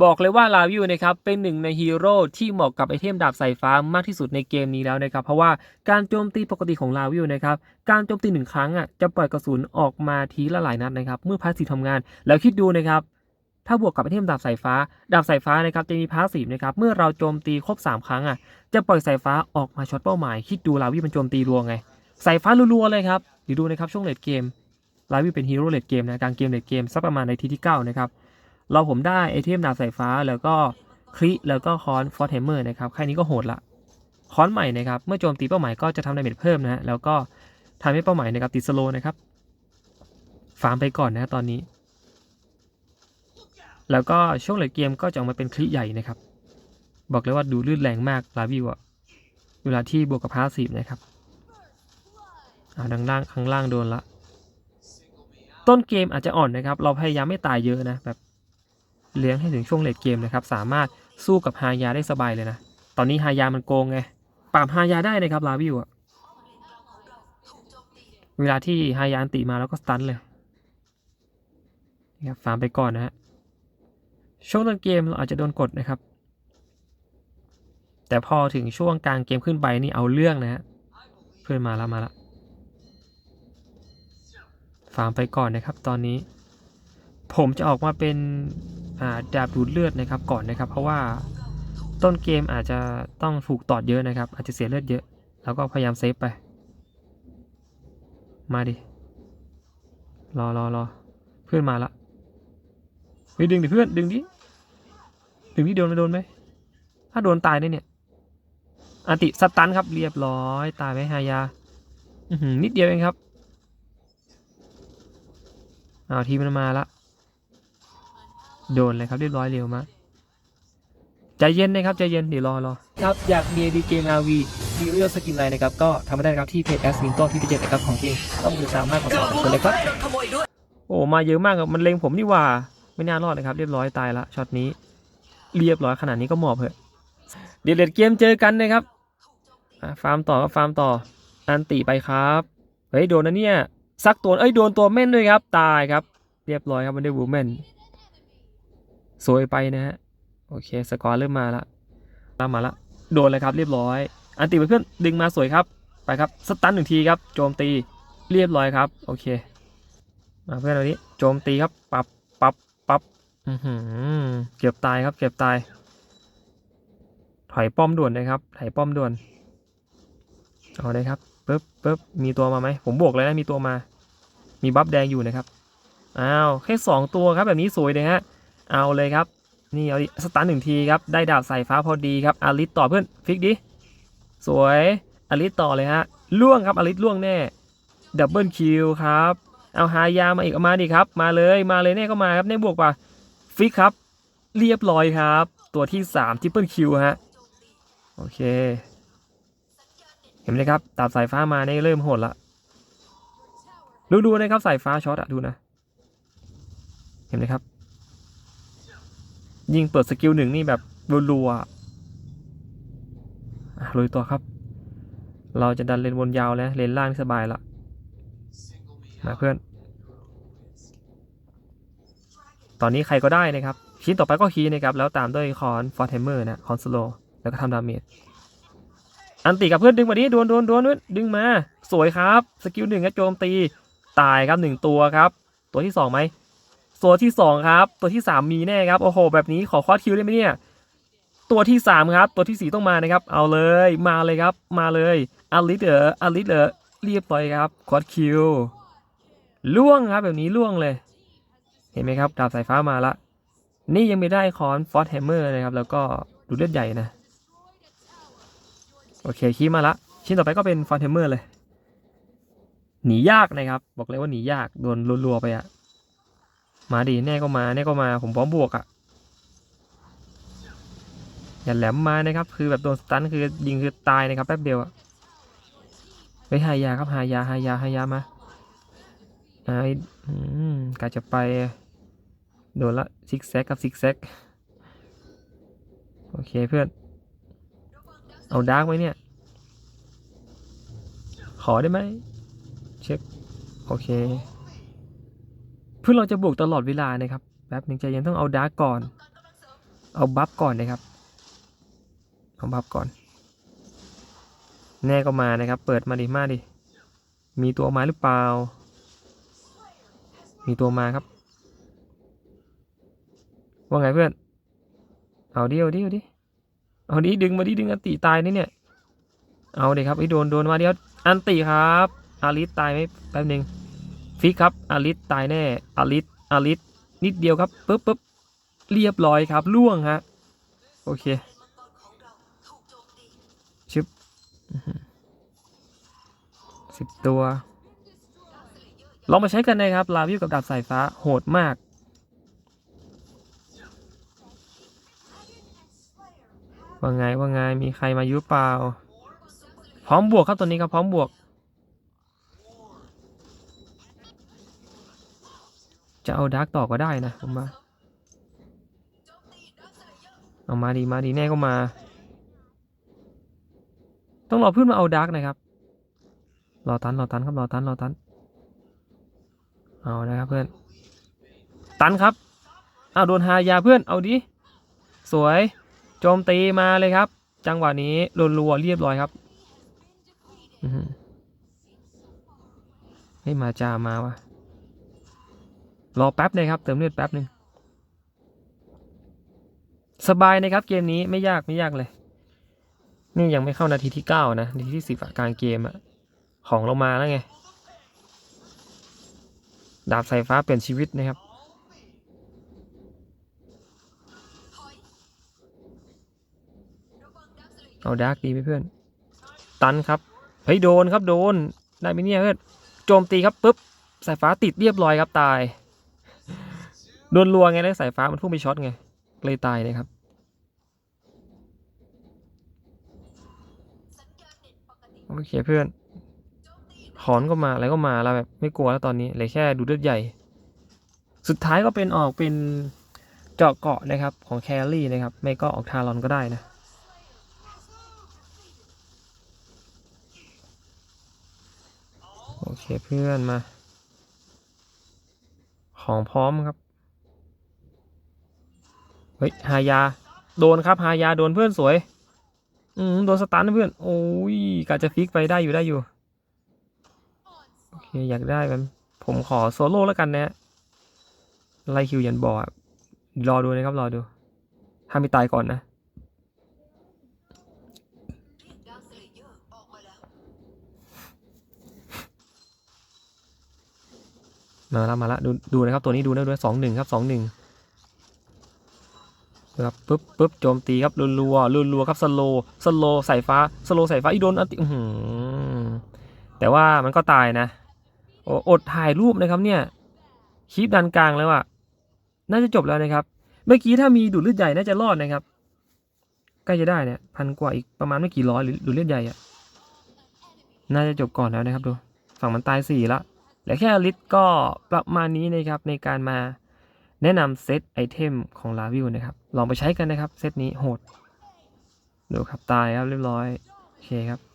บอกเลยว่าลาวิวนะครับเป็นหนึ่งในฮีโร่ที่เหมาะกับไอเทมดาบสายฟ้ามากที่สุดในเกมนี้แล้วนะครับเพราะว่าการโจมตีปกติของลาวิวนะครับการโจมตีหนึ่งครั้งอะจะปล่อยกระสุนออกมาทีละหลายนัดนะครับเมื่อพาสซีฟทำงาน แล้วคิดดูนะครับถ้าบวกกับไอเทมดาบสายฟ้า ดาบสายฟ้านะครับจะมีพาสซีฟนะครับเมื่อเราโจมตีครบสามครั้งอะจะปล่อยสายฟ้าออกมาช็อตเป้าหมาย คิดดูลาวิวมันโจมตีรัวไงสายฟ้ารัวๆเลยครับเดี๋ยวดูนะครับช่วงเลดเกมลาวิวเป็นฮีโร่เลดเกมนะกลางเกมเลดเกมสักประมาณในทีที่เก้านะครับ เราผมได้ไอเทมดาบสายฟ้าแล้วก็คริแล้วก็คอนฟอร์เทมเมอร์นะครับแค่นี้ก็โหดละคอนใหม่นะครับ เมื่อโจมตีเป้าหมายก็จะทำดาเมจเพิ่มนะฮะแล้วก็ทำให้เป้าหมายนะครับติดสโลนะครับฟาร์มไปก่อนนะตอนนี้ แล้วก็ช่วงเลดเกมก็จะออกมาเป็นคลิใหญ่นะครับ บอกเลยว่าดูลื่นแรงมากลาวิวอะเวลาที่บวกกับพาสีนะครับอ่าดังล่างข้างล่างโดนละ ต้นเกมอาจจะอ่อนนะครับ เราพยายามไม่ตายเยอะนะแบบ เลี้ยงให้ถึงช่วงเลดเกมนะครับ สามารถสู้กับฮายาได้สบายเลยนะ ตอนนี้ฮายามันโกงไง ปราบฮายาได้นะครับลาวิวอะเวลาที่ฮายาอันติมาแล้วก็สตันเลยนะครับฟาร์มไปก่อนนะฮะ ช่วงต้นเกมเราอาจจะโดนกดนะครับ แต่พอถึงช่วงกลางเกมขึ้นไปนี่เอาเรื่องนะฮะ เพื่อนมาแล้วมาแล้วฟาร์มไปก่อนนะครับ ตอนนี้ ผมจะออกมาเป็น ดาบดูดเลือดนะครับก่อนนะครับ เพราะว่าต้นเกมอาจจะต้องถูกตอดเยอะนะครับ อาจจะเสียเลือดเยอะ แล้วก็พยายามเซฟไป มาดิ รอรอรอเพื่อนมาละเฮ้ยดึงดิเพื่อนดึงดิดึงดิโดนไม่โดนไหมถ้าโดนตายได้เนี่ยอันติสตันครับเรียบร้อย ตายไหมฮายาอือนิดเดียวเองครับเอาทีมันมาละ โดนเลยครับเรียบร้อยเร็วมากใจเย็นนะครับใจเย็นเดี๋ยวรอรอครับอยากมีดีเกมอาวีมีเรียลสกินไลน์นะครับก็ทำมาได้นะครับที่เพจแอสมินต้นที่เพจนะครับของจริงต้องติดตามมากกว่าสองคนเลยครับโอ้มาเยอะมากครับมันเล็งผมนี่หว่าไม่น่ารอดนะครับเรียบร้อยตายละช็อตนี้ เรียบร้อยขนาดนี้ก็หมอบเหอะเดี๋ยวเลดเกมเจอกันนะครับอะฟาร์มต่อก็ฟาร์มต่ออันติไปครับเฮ้ยโดนนะเนี่ยซักตัวเอ้ยโดนตัวเม่นด้วยครับ ตายครับ เรียบร้อยครับมันได้วูแมน สวยไปนะฮะ โอเค สกอร์เริ่มมาละตามมาละ โดนเลยครับเรียบร้อย อันติไปเพื่อนดึงมาสวยครับ ไปครับ สตันหนึ่งทีครับ โจมตี เรียบร้อยครับ โอเค มาเพื่อนเรานี้ โจมตีครับ ปับปับปับอือหือเกือบตายครับ เกือบตาย ถอยป้อมด่วนนะครับ ถอยป้อมด่วน เอาเลยครับปึ๊บปึ๊บมีตัวมาไหม ผมบวกเลยนะ มีตัวมา มีบัฟแดงอยู่นะครับ อ้าว แค่สองตัวครับ แบบนี้สวยเลยฮะ เอาเลยครับ นี่เอาดิสตันหนึ่งทีครับ ได้ดาบสายฟ้าพอดีครับอาริสต่อเพื่อนฟิกดิ สวยอาริสต่อเลยฮะล่วงครับอาริสล่วงแน่ดับเบิลคิวครับ เอาหายามาอีกเอามาดิครับ มาเลยมาเลยแน่ก็มาครับแน่บวกป่ะฟิกครับ เรียบร้อยครับ ตัวที่3ทิปเปิลคิวฮะโอเค เห็นไหมครับดาบสายฟ้ามาเนี่เริ่มโหดละดูดูนะครับสายฟ้าช็อตอะดูนะ เห็นไหมครับ ยิงเปิดสกิลหนึ่งนี่แบบรัวๆอะอะลุยต่อครับ เราจะดันเลนบนยาวแล้วเลนล่างนี่สบายละมาเพื่อน ตอนนี้ใครก็ได้นะครับ ชิ้นต่อไปก็คีนะครับ แล้วตามด้วยคอนฟอร์เทมเมอร์นะ คอนสโล แล้วก็ทำดาเมจ อันติกับเพื่อนดึงมาดิดวนดวนดวนดวนดึงมา สวยครับ สกิลหนึ่งก็โจมตี ตายครับหนึ่งตัวครับ ตัวที่สองไหม ตัวที่สองครับ ตัวที่สามมีแน่ครับ โอ้โห แบบนี้ขอคอร์สคิวได้ไหมเนี่ย ตัวที่สามครับ ตัวที่สี่ต้องมานะครับ เอาเลย มาเลยครับ มาเลยอลิสเหรออลิสเหรอเรียบร้อยครับคอร์สคิวล่วงครับ แบบนี้ล่วงเลย เห็นไหมครับ ดาบสายฟ้ามาละ นี่ยังไม่ได้คอนฟอสแฮมเมอร์นะครับ แล้วก็ดูเลือดใหญ่นะ โอเคคีมาละ ชิ้นต่อไปก็เป็นฟอสแฮมเมอร์เลย หนียากนะครับ บอกเลยว่าหนียาก โดนรัวๆไปอะ มาดีแน่ก็มาแน่ก็มาผมพร้อมบวกอะ่ะอย่าแหลมมานะครับ คือแบบโดนสตันคือยิงคือตายนะครับแป๊บเดียวอะเฮ้ยหายาครับหายาหายาหายามาไอ้อืมกาจะไป โดนละซิกแซกกับซิกแซกโอเคเพื่อน เอาดาร์กไหมเนี่ย ขอได้ไหม เช็ค โอเค เพื่อเราจะบวกตลอดเวลานะครับแป๊บหนึ่งใจเย็นต้องเอาดาร์กก่อน เอาบัฟก่อนนะครับเอาบัฟก่อน แน่ก็มานะครับ เปิดมาดิมาดิมีตัวมาหรือเปล่า มีตัวมาครับ ว่าไงเพื่อน เอาดิเอาดิเอาดิเอาดิดึงมาดิดึงอันติตายนี่เนี่ย เอาเด็ครับไอ้โดนโดนมาเดียวอันติครับ อาริสตายไหมแป๊บหนึ่ง ฟิกครับอาริสตายแน่อาริสอาริสนิดเดียวครับปึ๊บปึ๊บเรียบร้อยครับล่วงฮะโอเคชึบสิบตัวลองมาใช้กันนะครับ ลาวิวกับดาบสายฟ้าโหดมาก ว่าไงว่าไงมีใครมายุเปล่า พร้อมบวกครับตัวนี้ครับพร้อมบวก จะเอาดาร์กต่อก็ได้นะผมว่าเอามาดีมาดีแน่ก็มา ต้องรอเพื่อนมาเอาดาร์กนะครับ รอตันรอตันครับรอตันรอตัน เอานะครับเพื่อน ตันครับเอาโดนหายาเพื่อนเอาดิสวยโจมตีมาเลยครับ จังหวะนี้รัวเรียบร้อยครับให้มาจามาวะ รอแป๊บเลยครับ เติมเลือดแป๊บหนึ่งสบายนะครับ เกมนี้ไม่ยากไม่ยากเลย นี่ยังไม่เข้านาทีที่เก้านะนาทีที่สิบกลางเกมอะของเรามาแล้วไง ดาบสายฟ้าเปลี่ยนชีวิตนะครับเอาดาร์กดีไหมเพื่อน ตันครับ เฮ้ย โดนครับโดน ได้ไหมเนี่ยเพื่อน โจมตีครับปุ๊บ สายฟ้าติดเรียบร้อยครับตาย โดนรัวไงแล้วสายฟ้ามันพุ่งไปช็อตไง เลยตายนะครับ โอเคเพื่อนขอนก็มาอะไรก็มาแล้วแบบไม่กลัวแล้วตอนนี้เลือแค่ดูเลือดใหญ่ สุดท้ายก็เป็นออกเป็นเจาะเกาะนะครับของแครี่นะครับ ไม่ก็ออกทารอนก็ได้นะโอเคเพื่อนมา ของพร้อมครับ ฮ้ยฮายา โดนครับฮายาโดนเพื่อนสวย อืมโดนสตันนะเพื่อน โอ้ยกะจะฟิกไปได้อยู่ได้อยู่ โอเคอยากได้กัน ผมขอโซโล่แล้วกันนะไล่คิวยันบอรรอดูนะครับรอดูถ้าไม่ตายก่อนนะมาล้วมาล้วดูดูนะครับตัวนี้ดูนะด้วยสองหนึ่งครับสองหนึ่ง ครับปึ๊บปึ๊บโจมตีครับรัวรัวรัวรัวๆครับสโลสโลสายฟ้าสโลสายฟ้าอีโดนอันติหแต่ว่ามันก็ตายนะโออดถ่ายรูปนะครับเนี่ยคลิปดันกลางแล้วอะน่าจะจบแล้วนะครับ เมื่อกี้ถ้ามีดูดเลือดใหญ่น่าจะรอดนะครับใกล้จะได้เนี่ยพันกว่าอีกประมาณไม่กี่ร้อยหรือดูดเลือดใหญ่อะน่าจะจบก่อนแล้วนะครับดูฝั่งมันตายสี่ละเหลือแค่ลิตก็ประมาณนี้นะครับในการมาแนะนำเซตไอเทมของลาวิวนะครับ ลองไปใช้กันนะครับ เซตนี้โหด ดูครับตายครับเรียบร้อย โอเคครับ